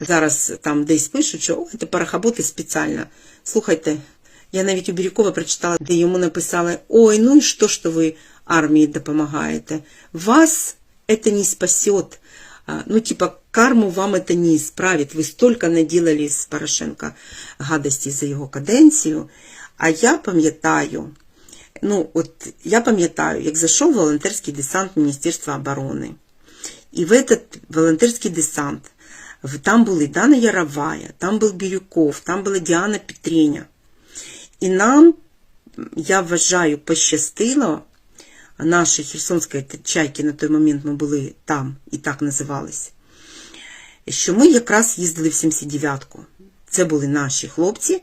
зараз там десь пишуть, що «Ой, це парахоботи спеціально. Слухайте, я навіть у Бірюкова прочитала, де йому написали: Ой, ну і що, що ви армії допомагаєте? Вас це не спасет. А, Ну, типа, карму вам это не исправит. Вы столько наделали с Порошенко гадості за його каденцію. А я пам'ятаю, ну, от я пам'ятаю, як зайшов волонтерський десант Міністерства оборони. І в этот волонтерський десант в- там були Дана Яровая, там був Бірюков, там була Діана Петреня. І нам, я вважаю, пощастило, наші Херсонської чайки на той момент ми були там і так називались, що ми якраз їздили в 79-ку. Це були наші хлопці,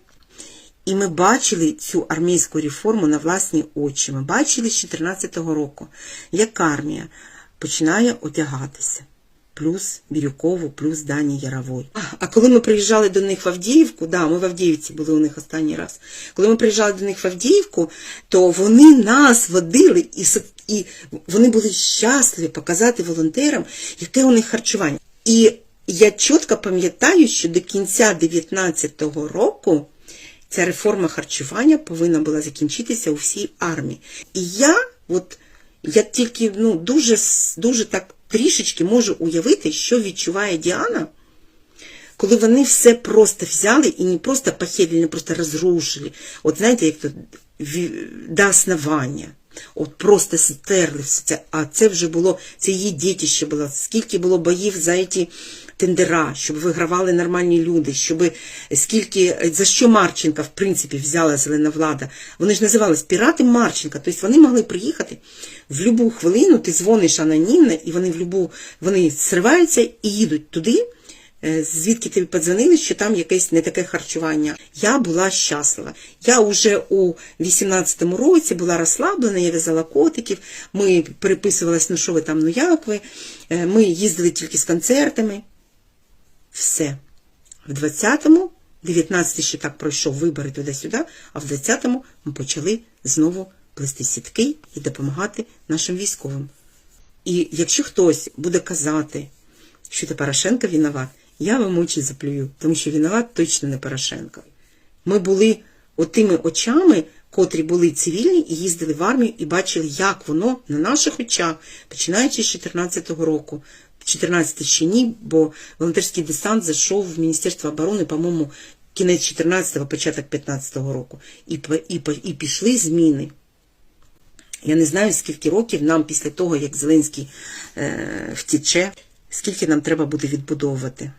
і ми бачили цю армійську реформу на власні очі. Ми бачили з 14-го року, як армія починає одягатися. Плюс Бірюкову, плюс Дані Яровой. А, коли ми приїжджали до них в Авдіївку, да, ми в Авдіївці були у них останній раз. Коли ми приїжджали до них в Авдіївку, то вони нас водили і, і вони були щасливі показати волонтерам, яке у них харчування. І я чітко пам'ятаю, що до кінця 19-го року ця реформа харчування повинна була закінчитися у всій армії. І я, от, я тільки ну, дуже, дуже так трішечки можу уявити, що відчуває Діана, коли вони все просто взяли і не просто похерили, не просто розрушили. От знаєте, як то до основання. От просто стерли все. А це вже було, це її дітище було. Скільки було боїв за ці тендера, щоб вигравали нормальні люди, щоб скільки за що Марченка, в принципі, взяла зелена влада. Вони ж називались пірати Марченка. Тобто вони могли приїхати в будь-яку хвилину, ти дзвониш анонімно, і вони в любу, вони сриваються і їдуть туди. Е, звідки тобі подзвонили, що там якесь не таке харчування. Я була щаслива. Я вже у 18-му році була розслаблена, я в'язала котиків, ми переписувалися, ну що ви там, ну як ви. Е, Ми їздили тільки з концертами. Все. В 20-му, 19-й ще так пройшов вибори туди-сюди, а в 20-му ми почали знову плести сітки і допомагати нашим військовим. І якщо хтось буде казати, що це Порошенко виноват, я вам очі заплюю, тому що виноват точно не Порошенко. Ми були отими очами, котрі були цивільні і їздили в армію і бачили, як воно на наших очах, починаючи з 14-го року. 14 ще ні, бо волонтерський десант зайшов в Міністерство оборони, по-моєму, кінець 14-го, початок 15-го року. І, і, і пішли зміни. Я не знаю, скільки років нам після того, як Зеленський е, втіче, скільки нам треба буде відбудовувати.